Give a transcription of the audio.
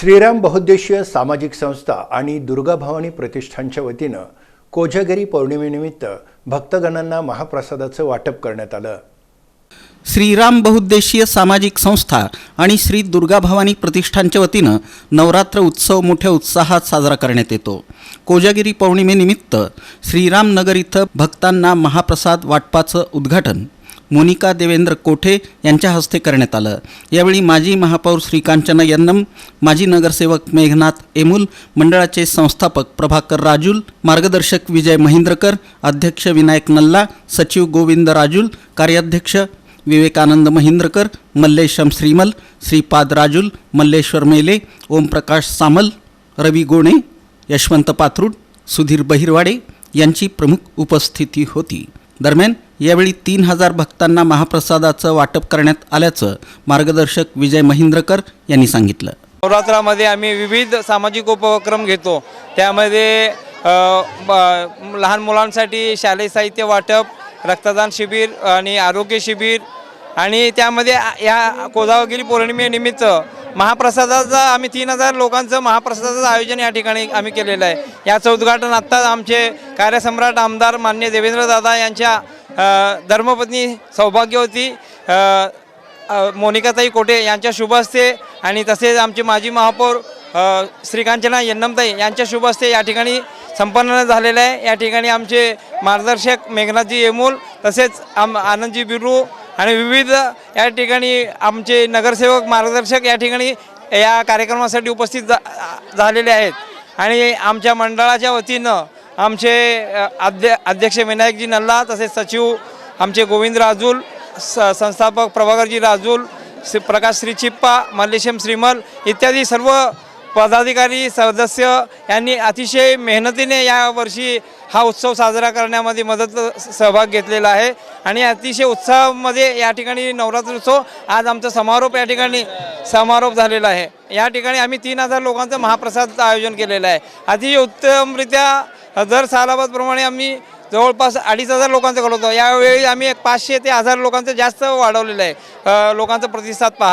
श्रीराम बहुद्देशीय सामाजिक संस्था आणि दुर्गा भवानी प्रतिष्ठानच्या वतीनं कोजागिरी पौर्णिमेनिमित्त भक्तगणांना महाप्रसादाचं वाटप करण्यात आलं. श्रीराम बहुद्देशीय सामाजिक संस्था आणि श्री दुर्गा भवानी प्रतिष्ठानच्या वतीनं नवरात्र उत्सव मोठ्या उत्साहात साजरा करण्यात येतो. कोजागिरी पौर्णिमेनिमित्त श्रीरामनगर इथं भक्तांना महाप्रसाद वाटपाचं उद्घाटन मोनिका देवेंद्र कोठे यांच्या हस्ते करण्यात आलं. यावेळी माजी महापौर श्रीकांचना यन्नम माजी नगरसेवक मेघनाथ एमुल मंडळाचे संस्थापक प्रभाकर राजूल मार्गदर्शक विजय महिंद्रकर अध्यक्ष विनायक नल्ला सचिव गोविंद राजूल कार्याध्यक्ष विवेकानंद महिंद्रकर मल्लेशम श्रीमल श्रीपाद राजूल मल्लेश्वर मेले ओमप्रकाश सामल रवी गोणे यशवंत पाथरूड सुधीर बहिरवाडे यांची प्रमुख उपस्थिती होती. दरम्यान यावेळी तीन हजार भक्तांना महाप्रसादाचं वाटप करण्यात आल्याचं मार्गदर्शक विजय महिंद्रकर यांनी सांगितलं. नवरात्रामध्ये आम्ही विविध सामाजिक उपक्रम घेतो. त्यामध्ये ब- लहान मुलांसाठी शालेय साहित्य वाटप रक्तदान शिबिर आणि आरोग्य शिबिर आणि त्यामध्ये या कोजावगिरी पौर्णिमेनिमित्त महाप्रसादाचा आम्ही तीन हजार लोकांचं महाप्रसादाचं आयोजन या ठिकाणी आम्ही केलेलं आहे. याचं उद्घाटन आत्ताच आमचे कार्यसम्राट आमदार मान्य देवेंद्रदादा यांच्या धर्मपत्नी सौभाग्यवती मोनिकाताई कोटे यांच्या शुभ असते आणि तसेच आमचे माजी महापौर श्रीकांचना यन्नमताई यांच्या शुभ असते या ठिकाणी संपन्न झालेलं आहे. या ठिकाणी आमचे मार्गदर्शक मेघनाथजी येमूल तसेच आम आनंदजी बिरू आणि विविध या ठिकाणी आमचे नगरसेवक मार्गदर्शक या ठिकाणी या कार्यक्रमासाठी उपस्थित जा झालेले आहेत. आणि आमच्या मंडळाच्या वतीनं आमचे अध्य अध्यक्ष विनायकजी नल्ला तसेच सचिव आमचे गोविंद राजूल स संस्थापक प्रभाकरजी राजूल श्री प्रकाश श्री चिप्पा मल्लेशम श्रीमल इत्यादी सर्व पदाधिकारी सदस्य यांनी अतिशय मेहनतीने यावर्षी हा उत्सव साजरा करण्यामध्ये मदत सहभाग घेतलेला आहे. आणि अतिशय उत्साहामध्ये या ठिकाणी नवरात्र उत्सव आज आमचा समारोप या ठिकाणी समारोप झालेला आहे. या ठिकाणी आम्ही तीन हजार लोकांचं महाप्रसादचं आयोजन केलेलं आहे. अतिशय उत्तमरित्या दर सालाबादप्रमाणे आम्ही जवळपास अडीच हजार लोकांचं करतो यावेळी आम्ही एक पाचशे ते हजार लोकांचं जास्त वाढवलेलं आहे. लोकांचा प्रतिसाद पहा.